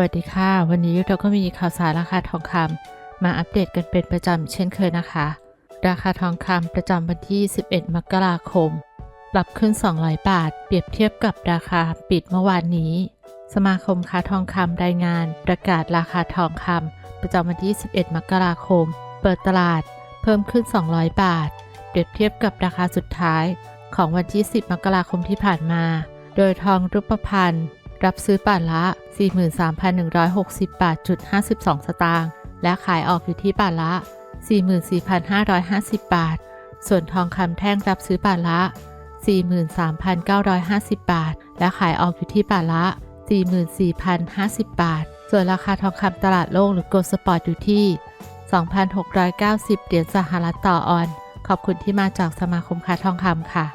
วัสดีค่ะ วันนี้เราก็มีข่าวสารราคาทองคำมาอัปเดตกันเป็นประจำเช่นเคยนะคะ ราคาทองคำประจำวันที่ 11 มกราคม ปรับขึ้น 200 บาท เปรียบเทียบกับราคาปิดเมื่อวานนี้ สมาคมค้าทองคำรายงาน ประกาศราคาทองคำประจำวันที่ 11 มกราคม เปิดตลาด เพิ่มขึ้น 200 บาท เปรียบเทียบกับราคาสุดท้าย ของวันที่ 10 มกราคมที่ผ่านมา โดยทองรูปพรรณ รับซื้อบาทละ 43,160 บาทจุด52 สตางค์ และขายออกอยู่ที่บาทละ 44,550 บาท ส่วนทองคำแท่งรับซื้อบาทละ 43,950 บาท และขายออกอยู่ที่บาทละ 44,050 บาท ส่วนราคาทองคำตลาดโลกหรือโกลด์สปอร์ตอยู่ที่ 2,690 เหรียญสหรัฐต่อออน ขอบคุณที่มาจากสมาคมค้าทองคำค่ะ